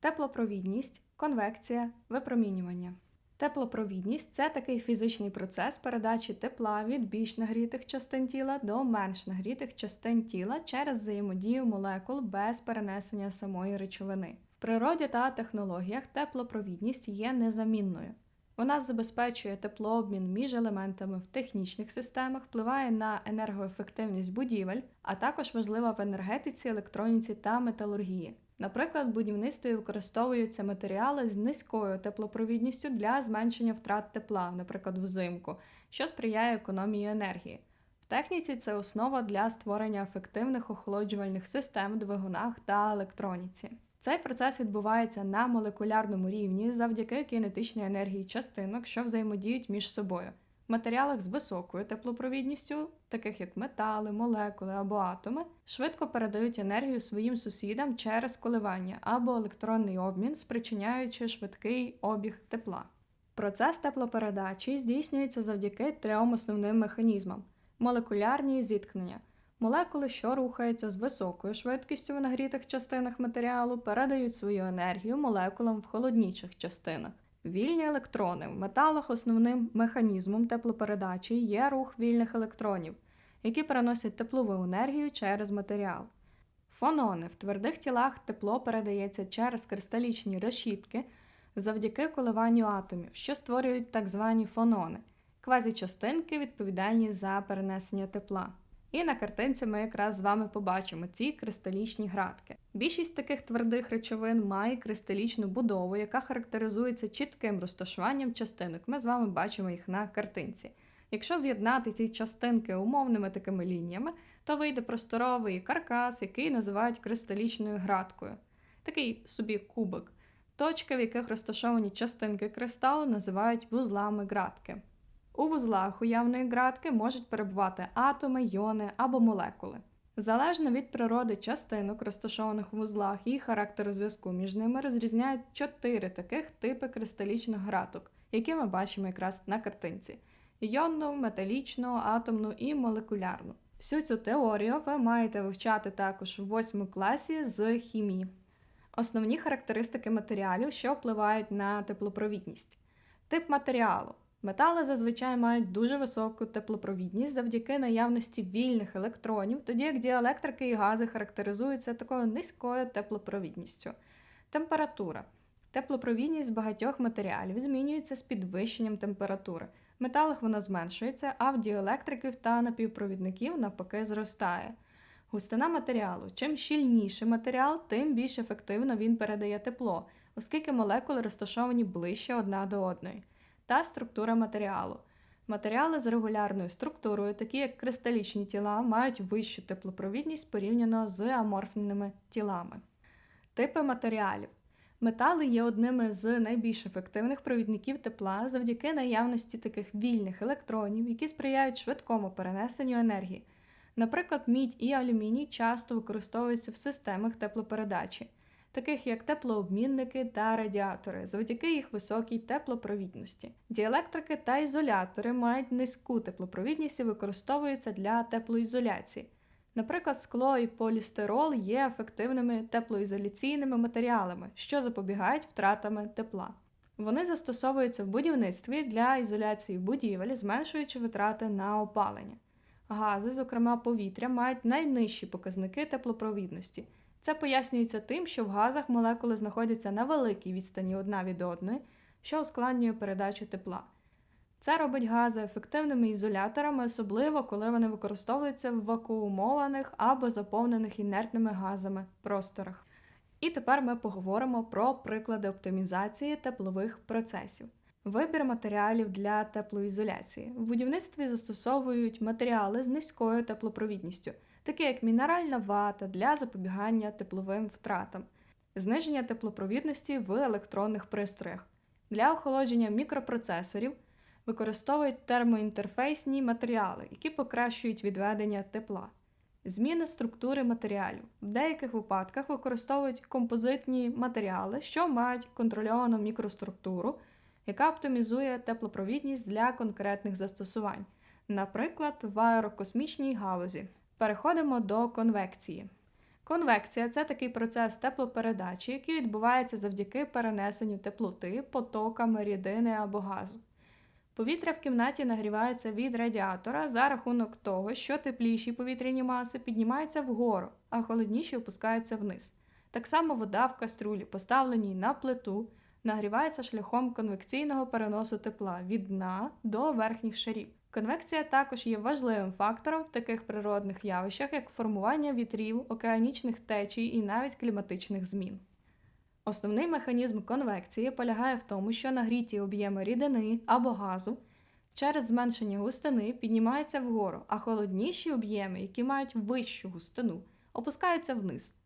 Теплопровідність, конвекція, випромінювання. Теплопровідність це такий фізичний процес передачі тепла від більш нагрітих частин тіла до менш нагрітих частин тіла через взаємодію молекул без перенесення самої речовини. В природі та технологіях теплопровідність є незамінною. Вона забезпечує теплообмін між елементами в технічних системах, впливає на енергоефективність будівель, а також важлива в енергетиці, електроніці та металургії. Наприклад, в будівництві використовуються матеріали з низькою теплопровідністю для зменшення втрат тепла, наприклад, взимку, що сприяє економії енергії. В техніці це основа для створення ефективних охолоджувальних систем двигунах та електроніці. Цей процес відбувається на молекулярному рівні завдяки кінетичній енергії частинок, що взаємодіють між собою. Матеріалах з високою теплопровідністю, таких як метали, молекули або атоми, швидко передають енергію своїм сусідам через коливання або електронний обмін, спричиняючи швидкий обіг тепла. Процес теплопередачі здійснюється завдяки трьом основним механізмам: молекулярні зіткнення. Молекули, що рухаються з високою швидкістю в нагрітих частинах матеріалу, передають свою енергію молекулам в холоднічих частинах. Вільні електрони в металах основним механізмом теплопередачі є рух вільних електронів, які переносять теплову енергію через матеріал. Фонони в твердих тілах тепло передається через кристалічні решітки завдяки коливанню атомів, що створюють так звані фонони, квазічастинки відповідальні за перенесення тепла. І на картинці ми якраз з вами побачимо ці кристалічні градки. Більшість таких твердих речовин має кристалічну будову, яка характеризується чітким розташуванням частинок. Ми з вами бачимо їх на картинці. Якщо з'єднати ці частинки умовними такими лініями, то вийде просторовий каркас, який називають кристалічною градкою. Такий собі кубик. Точки, в яких розташовані частинки кристалу, називають вузлами градки. У вузлах уявної ґратки можуть перебувати атоми, йони або молекули. Залежно від природи частинок, розташованих у вузлах і характеру зв'язку між ними, розрізняють чотири таких типи кристалічних граток, які ми бачимо якраз на картинці: йонну, металічну, атомну і молекулярну. Всю цю теорію ви маєте вивчати також у 8 класі з хімії. Основні характеристики матеріалів, що впливають на теплопровідність. Тип матеріалу. Метали зазвичай мають дуже високу теплопровідність завдяки наявності вільних електронів, тоді як діелектрики і гази характеризуються такою низькою теплопровідністю. Температура. Теплопровідність багатьох матеріалів змінюється з підвищенням температури. В металах вона зменшується, а в діелектриків та напівпровідників навпаки зростає. Густина матеріалу. Чим щільніший матеріал, тим більш ефективно він передає тепло, оскільки молекули розташовані ближче одна до одної та структура матеріалу. Матеріали з регулярною структурою, такі як кристалічні тіла, мають вищу теплопровідність порівняно з аморфними тілами. Типи матеріалів. Метали є одними з найбільш ефективних провідників тепла завдяки наявності таких вільних електронів, які сприяють швидкому перенесенню енергії. Наприклад, мідь і алюміній часто використовуються в системах теплопередачі таких як теплообмінники та радіатори, завдяки їх високій теплопровідності. Діелектрики та ізолятори мають низьку теплопровідність і використовуються для теплоізоляції. Наприклад, скло і полістирол є ефективними теплоізоляційними матеріалами, що запобігають втратами тепла. Вони застосовуються в будівництві для ізоляції будівель, зменшуючи витрати на опалення. Гази, зокрема повітря, мають найнижчі показники теплопровідності. Це пояснюється тим, що в газах молекули знаходяться на великій відстані одна від одної, що ускладнює передачу тепла. Це робить гази ефективними ізоляторами, особливо коли вони використовуються в вакуумованих або заповнених інертними газами просторах. І тепер ми поговоримо про приклади оптимізації теплових процесів. Вибір матеріалів для теплоізоляції. В будівництві застосовують матеріали з низькою теплопровідністю такі як мінеральна вата для запобігання тепловим втратам, зниження теплопровідності в електронних пристроях. Для охолодження мікропроцесорів використовують термоінтерфейсні матеріали, які покращують відведення тепла. Зміна структури матеріалів. В деяких випадках використовують композитні матеріали, що мають контрольовану мікроструктуру, яка оптимізує теплопровідність для конкретних застосувань, наприклад, в аерокосмічній галузі. Переходимо до конвекції. Конвекція це такий процес теплопередачі, який відбувається завдяки перенесенню теплоти потоками рідини або газу. Повітря в кімнаті нагрівається від радіатора за рахунок того, що тепліші повітряні маси піднімаються вгору, а холодніші опускаються вниз. Так само вода в каструлі, поставленій на плиту, нагрівається шляхом конвекційного переносу тепла від дна до верхніх шарів. Конвекція також є важливим фактором в таких природних явищах, як формування вітрів, океанічних течій і навіть кліматичних змін. Основний механізм конвекції полягає в тому, що нагріті об'єми рідини або газу через зменшення густини піднімаються вгору, а холодніші об'єми, які мають вищу густину, опускаються вниз.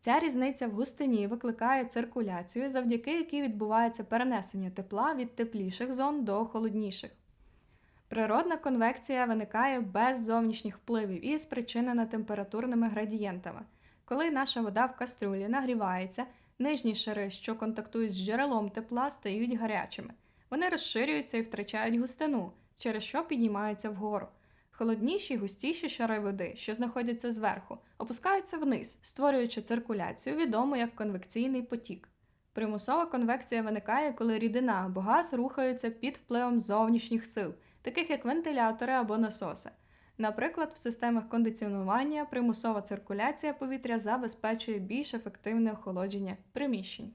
Ця різниця в густині викликає циркуляцію, завдяки якій відбувається перенесення тепла від тепліших зон до холодніших. Природна конвекція виникає без зовнішніх впливів і спричинена температурними градієнтами. Коли наша вода в кастрюлі нагрівається, нижні шари, що контактують з джерелом тепла, стають гарячими. Вони розширюються і втрачають густину, через що піднімаються вгору. Холодніші, густіші шари води, що знаходяться зверху, опускаються вниз, створюючи циркуляцію, відому як конвекційний потік. Примусова конвекція виникає, коли рідина або газ рухаються під впливом зовнішніх сил, таких як вентилятори або насоси. Наприклад, в системах кондиціонування примусова циркуляція повітря забезпечує більш ефективне охолодження приміщень.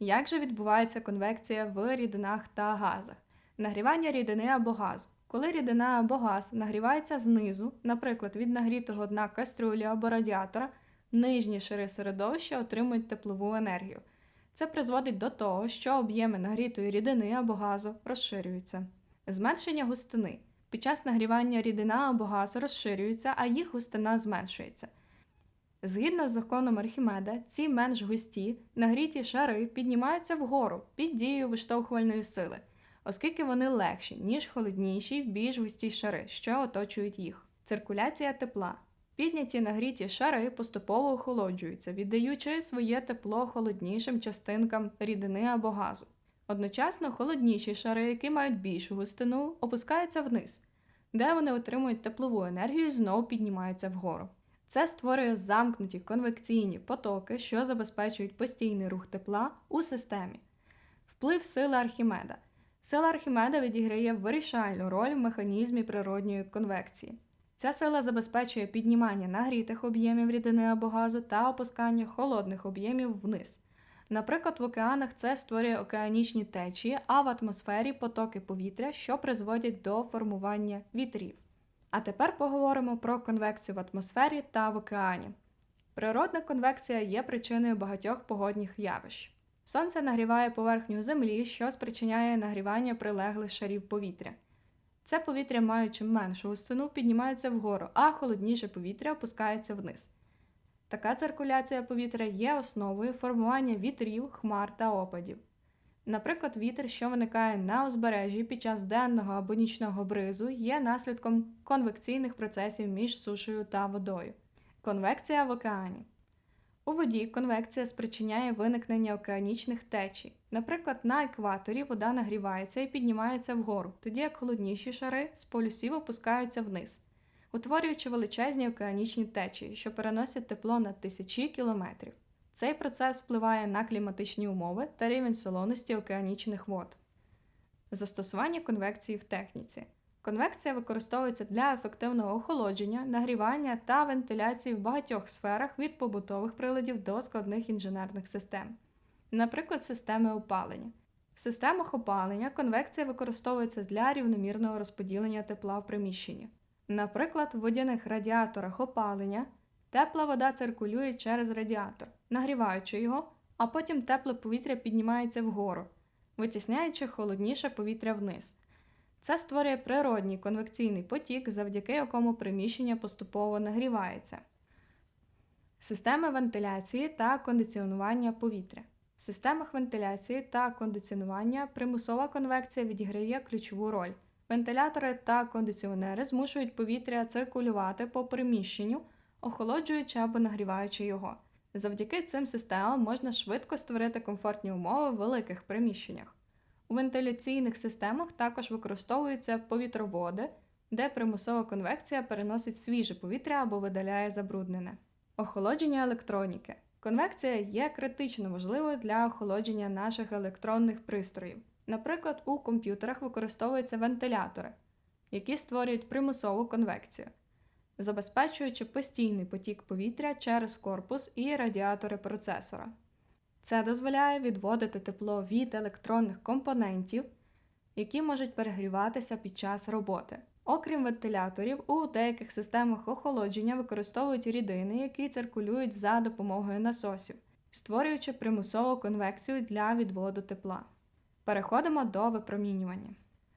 Як же відбувається конвекція в рідинах та газах? Нагрівання рідини або газу. Коли рідина або газ нагрівається знизу, наприклад, від нагрітого дна кастрюлі або радіатора, нижні шари середовища отримують теплову енергію. Це призводить до того, що об'єми нагрітої рідини або газу розширюються. Зменшення густини. Під час нагрівання рідина або газ розширюється, а їх густина зменшується. Згідно з законом Архімеда, ці менш густі, нагріті шари піднімаються вгору під дією виштовхувальної сили, оскільки вони легші, ніж холодніші, більш густі шари, що оточують їх. Циркуляція тепла. Підняті нагріті шари поступово охолоджуються, віддаючи своє тепло холоднішим частинкам рідини або газу. Одночасно холодніші шари, які мають більшу густину, опускаються вниз, де вони отримують теплову енергію і знову піднімаються вгору. Це створює замкнуті конвекційні потоки, що забезпечують постійний рух тепла у системі. Вплив сили Архімеда. Сила Архімеда відіграє вирішальну роль в механізмі природньої конвекції. Ця сила забезпечує піднімання нагрітих об'ємів рідини або газу та опускання холодних об'ємів вниз. Наприклад, в океанах це створює океанічні течії, а в атмосфері потоки повітря, що призводять до формування вітрів. А тепер поговоримо про конвекцію в атмосфері та в океані. Природна конвекція є причиною багатьох погодних явищ. Сонце нагріває поверхню землі, що спричиняє нагрівання прилеглих шарів повітря. Це повітря, маючи меншу густину, піднімається вгору, а холодніше повітря опускається вниз. Така циркуляція повітря є основою формування вітрів, хмар та опадів. Наприклад, вітер, що виникає на узбережжі під час денного або нічного бризу, є наслідком конвекційних процесів між сушею та водою. Конвекція в океані. У воді конвекція спричиняє виникнення океанічних течій. Наприклад, на екваторі вода нагрівається і піднімається вгору, тоді як холодніші шари з полюсів опускаються вниз, утворюючи величезні океанічні течії, що переносять тепло на тисячі кілометрів. Цей процес впливає на кліматичні умови та рівень солоності океанічних вод. Застосування конвекції в техніці. Конвекція використовується для ефективного охолодження, нагрівання та вентиляції в багатьох сферах від побутових приладів до складних інженерних систем, наприклад, системи опалення. В системах опалення конвекція використовується для рівномірного розподілення тепла в приміщенні. Наприклад, в водяних радіаторах опалення тепла вода циркулює через радіатор, нагріваючи його, а потім тепле повітря піднімається вгору, витісняючи холодніше повітря вниз. Це створює природній конвекційний потік, завдяки якому приміщення поступово нагрівається. Системи вентиляції та кондиціонування повітря. В системах вентиляції та кондиціонування примусова конвекція відіграє ключову роль. Вентилятори та кондиціонери змушують повітря циркулювати по приміщенню, охолоджуючи або нагріваючи його. Завдяки цим системам можна швидко створити комфортні умови в великих приміщеннях. У вентиляційних системах також використовуються повітроводи, де примусова конвекція переносить свіже повітря або видаляє забруднене. Охолодження електроніки. Конвекція є критично важливою для охолодження наших електронних пристроїв. Наприклад, у комп'ютерах використовуються вентилятори, які створюють примусову конвекцію, забезпечуючи постійний потік повітря через корпус і радіатори процесора. Це дозволяє відводити тепло від електронних компонентів, які можуть перегріватися під час роботи. Окрім вентиляторів, у деяких системах охолодження використовують рідини, які циркулюють за допомогою насосів, створюючи примусову конвекцію для відводу тепла. Переходимо до випромінювання.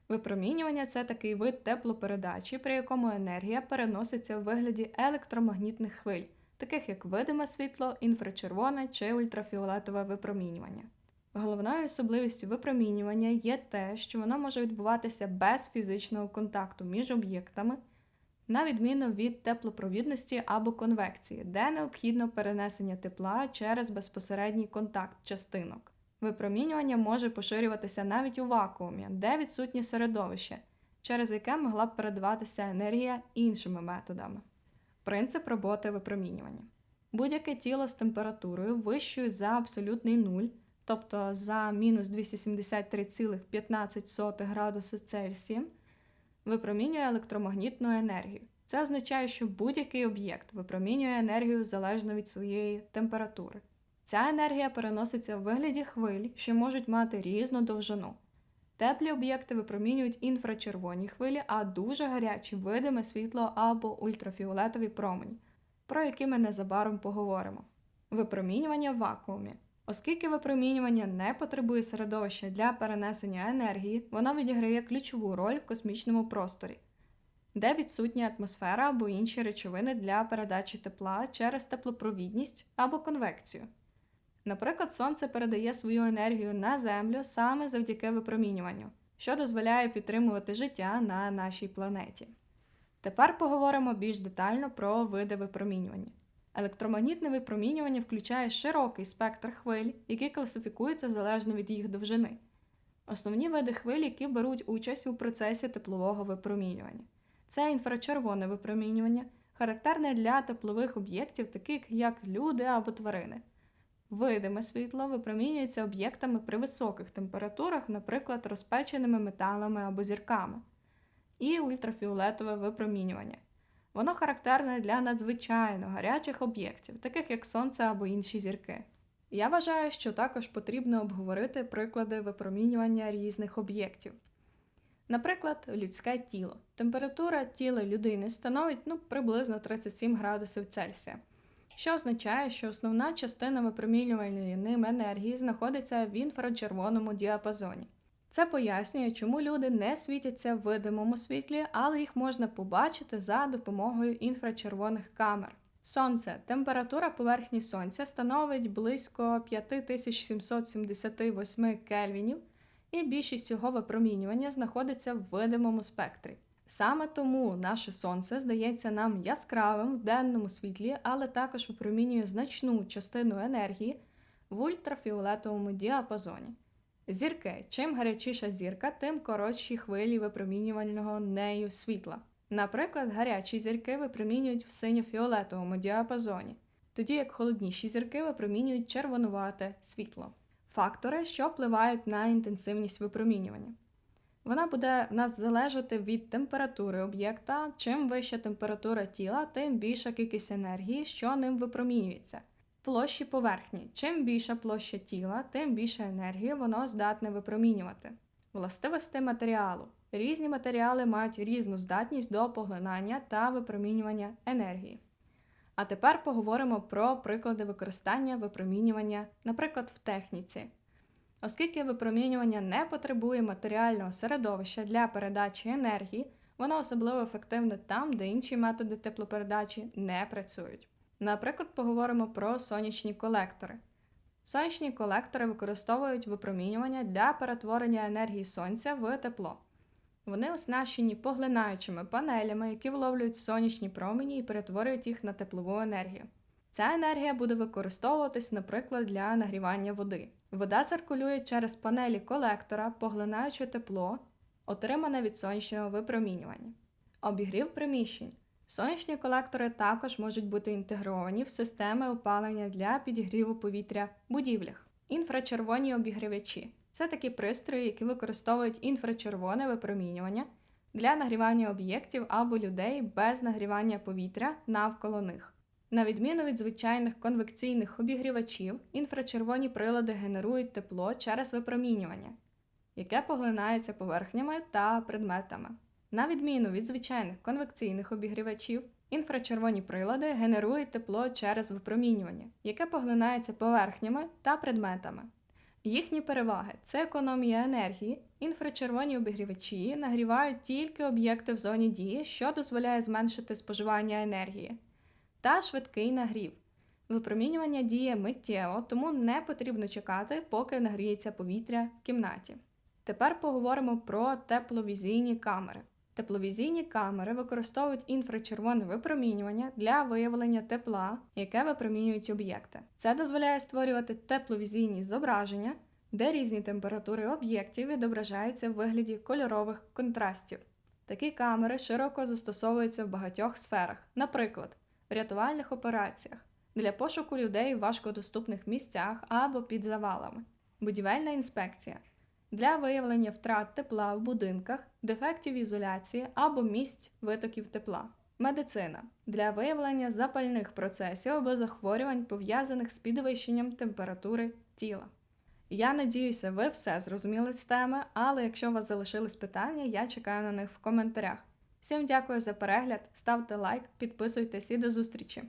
Випромінювання це такий вид теплопередачі, при якому енергія переноситься в вигляді електромагнітних хвиль, таких як видиме світло, інфрачервоне чи ультрафіолетове випромінювання. Головною особливістю випромінювання є те, що воно може відбуватися без фізичного контакту між об'єктами, на відміну від теплопровідності або конвекції, де необхідно перенесення тепла через безпосередній контакт частинок. Випромінювання може поширюватися навіть у вакуумі, де відсутнє середовище, через яке могла б передаватися енергія іншими методами. Принцип роботи випромінювання. Будь-яке тіло з температурою вищою за абсолютний нуль тобто за мінус 273,15 градуси Цельсія, випромінює електромагнітну енергію. Це означає, що будь-який об'єкт випромінює енергію залежно від своєї температури. Ця енергія переноситься в вигляді хвиль, що можуть мати різну довжину. Теплі об'єкти випромінюють інфрачервоні хвилі, а дуже гарячі видиме світло або ультрафіолетові промені, про які ми незабаром поговоримо. Випромінювання в вакуумі. Оскільки випромінювання не потребує середовища для перенесення енергії, воно відіграє ключову роль в космічному просторі, де відсутня атмосфера або інші речовини для передачі тепла через теплопровідність або конвекцію. Наприклад, Сонце передає свою енергію на Землю саме завдяки випромінюванню, що дозволяє підтримувати життя на нашій планеті. Тепер поговоримо більш детально про види випромінювання. Електромагнітне випромінювання включає широкий спектр хвиль, які класифікуються залежно від їх довжини. Основні види хвиль, які беруть участь у процесі теплового випромінювання. Це інфрачервоне випромінювання, характерне для теплових об'єктів, таких як люди або тварини. Видиме світло випромінюється об'єктами при високих температурах, наприклад, розпеченими металами або зірками, і ультрафіолетове випромінювання. Воно характерне для надзвичайно гарячих об'єктів, таких як Сонце або інші зірки. Я вважаю, що також потрібно обговорити приклади випромінювання різних об'єктів. Наприклад, людське тіло. Температура тіла людини становить ну, приблизно 37 градусів Цельсія, що означає, що основна частина випромінювальної ним енергії знаходиться в інфрачервоному діапазоні. Це пояснює, чому люди не світяться в видимому світлі, але їх можна побачити за допомогою інфрачервоних камер. Сонце. Температура поверхні сонця становить близько 5778 кельвінів, і більшість його випромінювання знаходиться в видимому спектрі. Саме тому наше сонце здається нам яскравим в денному світлі, але також випромінює значну частину енергії в ультрафіолетовому діапазоні. Зірки. Чим гарячіша зірка, тим коротші хвилі випромінювального нею світла. Наприклад, гарячі зірки випромінюють в синьо-фіолетовому діапазоні, тоді як холодніші зірки випромінюють червонувате світло. Фактори, що впливають на інтенсивність випромінювання. Вона буде в нас залежати від температури об'єкта. Чим вища температура тіла, тим більша кількість енергії, що ним випромінюється. Площі поверхні. Чим більша площа тіла, тим більше енергії воно здатне випромінювати. Властивості матеріалу. Різні матеріали мають різну здатність до поглинання та випромінювання енергії. А тепер поговоримо про приклади використання випромінювання, наприклад, в техніці. Оскільки випромінювання не потребує матеріального середовища для передачі енергії, воно особливо ефективне там, де інші методи теплопередачі не працюють. Наприклад, поговоримо про сонячні колектори. Сонячні колектори використовують випромінювання для перетворення енергії сонця в тепло. Вони оснащені поглинаючими панелями, які вловлюють сонячні промені і перетворюють їх на теплову енергію. Ця енергія буде використовуватись, наприклад, для нагрівання води. Вода циркулює через панелі колектора, поглинаючи тепло, отримане від сонячного випромінювання. Обігрів приміщень. Сонячні колектори також можуть бути інтегровані в системи опалення для підігріву повітря в будівлях. Інфрачервоні обігрівачі це такі пристрої, які використовують інфрачервоне випромінювання для нагрівання об'єктів або людей без нагрівання повітря навколо них. На відміну від звичайних конвекційних обігрівачів, інфрачервоні прилади генерують тепло через випромінювання, яке поглинається поверхнями та предметами. На відміну від звичайних конвекційних обігрівачів, інфрачервоні прилади генерують тепло через випромінювання, яке поглинається поверхнями та предметами. Їхні переваги це економія енергії, інфрачервоні обігрівачі нагрівають тільки об'єкти в зоні дії, що дозволяє зменшити споживання енергії, та швидкий нагрів. Випромінювання діє миттєво, тому не потрібно чекати, поки нагріється повітря в кімнаті. Тепер поговоримо про тепловізійні камери. Тепловізійні камери використовують інфрачервоне випромінювання для виявлення тепла, яке випромінюють об'єкти. Це дозволяє створювати тепловізійні зображення, де різні температури об'єктів відображаються в вигляді кольорових контрастів. Такі камери широко застосовуються в багатьох сферах, наприклад, рятувальних операціях, для пошуку людей в важкодоступних місцях або під завалами, будівельна інспекція для виявлення втрат тепла в будинках, дефектів ізоляції або місць витоків тепла. Медицина для виявлення запальних процесів або захворювань, пов'язаних з підвищенням температури тіла. Я надіюся, ви все зрозуміли з теми, але якщо у вас залишились питання, я чекаю на них в коментарях. Всім дякую за перегляд, ставте лайк, підписуйтесь і до зустрічі!